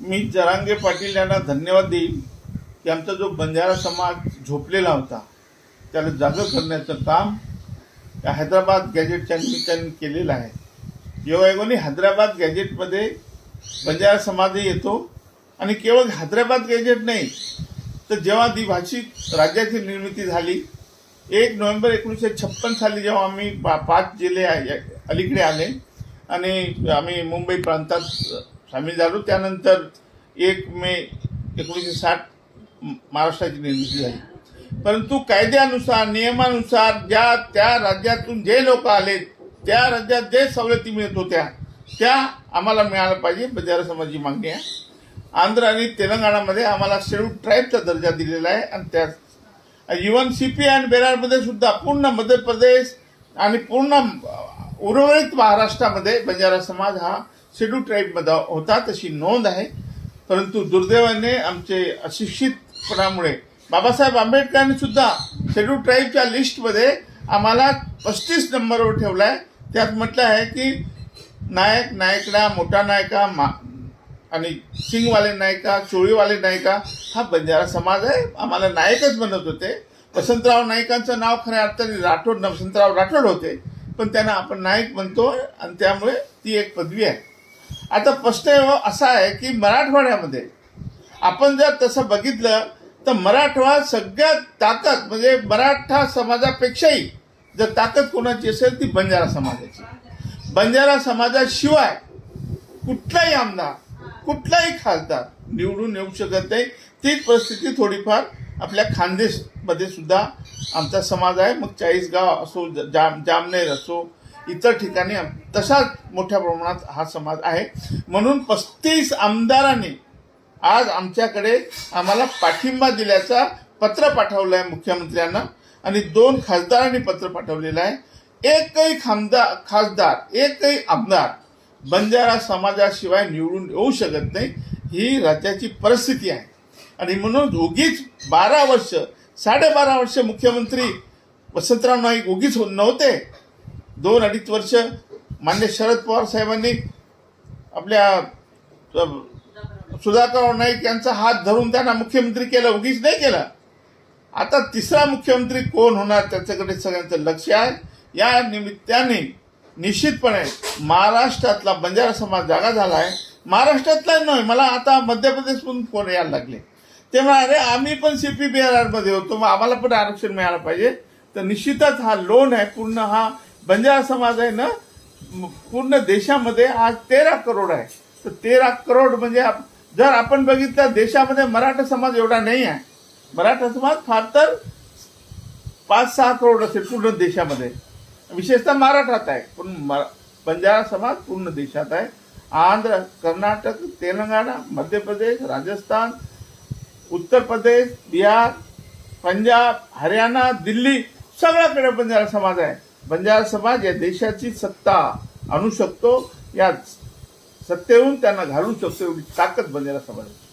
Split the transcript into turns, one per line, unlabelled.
मी जरांगे पाटील यांना धन्यवाद देईन की आमचा जो बंजारा समाज झोपलेला होता त्याला जागं करण्याचं काम या हैदराबाद गॅजेटच्या निमित्ताने केलेलं आहे. योगायोगाने हैदराबाद गॅजेटमध्ये बंजारा समाजही येतो आणि केवळ हैदराबाद गॅजेट नाही तर जेव्हा द्विभाषिक राज्याची निर्मिती झाली एक नोव्हेंबर एकोणीसशे छप्पन साली जेव्हा आम्ही पा पाच जिल्हे आहे- अलीकडे आले आणि आम्ही मुंबई प्रांतात सामील झालो. त्यानंतर एक मे एकोणीसशे साठ महाराष्ट्राची निर्मिती झाली. परंतु कायद्यानुसार नियमानुसार ज्या त्या राज्यातून जे लोक आले त्या राज्यात जे सवलती मिळत होत्या त्या आम्हाला मिळायला पाहिजे. बजारा समाजाची मागणी आहे. आंध्र आणि तेलंगणामध्ये आम्हाला शेड्यूल ट्राईबचा दर्जा दिलेला आहे आणि त्या इवन सी पी आणि बेरारमध्ये सुद्धा पूर्ण मध्य प्रदेश आणि पूर्ण उर्वरित महाराष्ट्रामध्ये बंजारा समाज हा शेड्यूल ट्राईबमध्ये होता तशी नोंद आहे. परंतु दुर्दैवाने आमचे अशिक्षितपणामुळे बाबासाहेब आंबेडकरांनी सुद्धा शेड्यूल ट्राईबच्या लिस्टमध्ये आम्हाला पस्तीस नंबरवर ठेवला आहे त्यात म्हटलं आहे की नायक नायकडा मोठा नायका मा आणि सिंगवाले नायका चोळीवाले नायका हा बंजारा समाज आहे. आम्हाला नायकच बनत होते. वसंतराव नाईकांचं नाव खऱ्या अर्थाने राठोड वसंतराव राठोड होते. पण त्यांना आपण नायक म्हणतो आणि त्यामुळे ती एक पदवी आहे. आता प्रश्न हो असा आहे की मराठवाड्यामध्ये आपण जर तसं बघितलं तर मराठवाडा सगळ्यात ताकद म्हणजे मराठा समाजापेक्षाही जर ताकद कोणाची असेल ती बंजारा समाजाची. बंजारा समाजाशिवाय कुठलाही आमदार कुठलाही खासदार निवडून येऊ शकत नाही. तीच परिस्थिती थोडीफार आपल्या खानदेशमध्ये सुद्धा आमचा समाज आहे. मग चाळीसगाव असो जाम जामनेर असो इतर ठिकाणी तसाच मोठ्या प्रमाणात हा समाज आहे. म्हणून पस्तीस आमदारांनी आज आमच्याकडे आम्हाला पाठिंबा दिल्याचा पत्र पाठवलं आहे मुख्यमंत्र्यांना आणि दोन खासदारांनी पत्र पाठवलेलं आहे. एकही खामदार खासदार एकही आमदार बंजारा समाजाशिवाय निवडून येऊ शकत नाही. ही राज्याची परिस्थिती आहे. आणि म्हणून उगीच बारा वर्ष साडेबारा वर्ष मुख्यमंत्री वसंतराव नाईक उगीच नव्हते. दोन अडीच वर्ष मान्य शरद पवार साहेबांनी आपल्या सुधाकर सुधाकरराव नाईक यांचा हात धरून त्यांना मुख्यमंत्री केलं उगीच नाही केला. आता तिसरा मुख्यमंत्री कोण होणार त्याच्याकडे सगळ्यांचं लक्ष आहे. या निमित्ताने निश्चितपणे महाराष्ट्रातला बंजारा समाज जागा झाला आहे. महाराष्ट्रातला नाही मला आता मध्य प्रदेशमधून फोन यायला लागले. ते म्हणाले आम्ही पण सी पी बी आर आरमध्ये होतो मग आम्हाला पण आरक्षण मिळालं पाहिजे. तर निश्चितच हा लोन आहे पूर्ण हा बंजारा समाज आहे ना पूर्ण देशामध्ये आज तेरा करोड आहे. तर तेरा करोड म्हणजे आप- जर आपण बघितलं देशामध्ये मराठा समाज एवढा नाही आहे. मराठा समाज फार तर पाच सहा करोड असेल पूर्ण देशामध्ये. विशेषतः महाराष्ट्रात आहे. पण मरा बंजारा समाज पूर्ण देशात आहे. आंध्र कर्नाटक तेलंगणा मध्य प्रदेश राजस्थान उत्तर प्रदेश बिहार पंजाब हरियाणा दिल्ली सगळ्याकडे बंजारा समाज आहे. म्हणजे बंजारा समाज या देशाची सत्ता आणू शकतो या सत्तेहून त्यांना घालू शकतो एवढी ताकद बंजारा समाजाची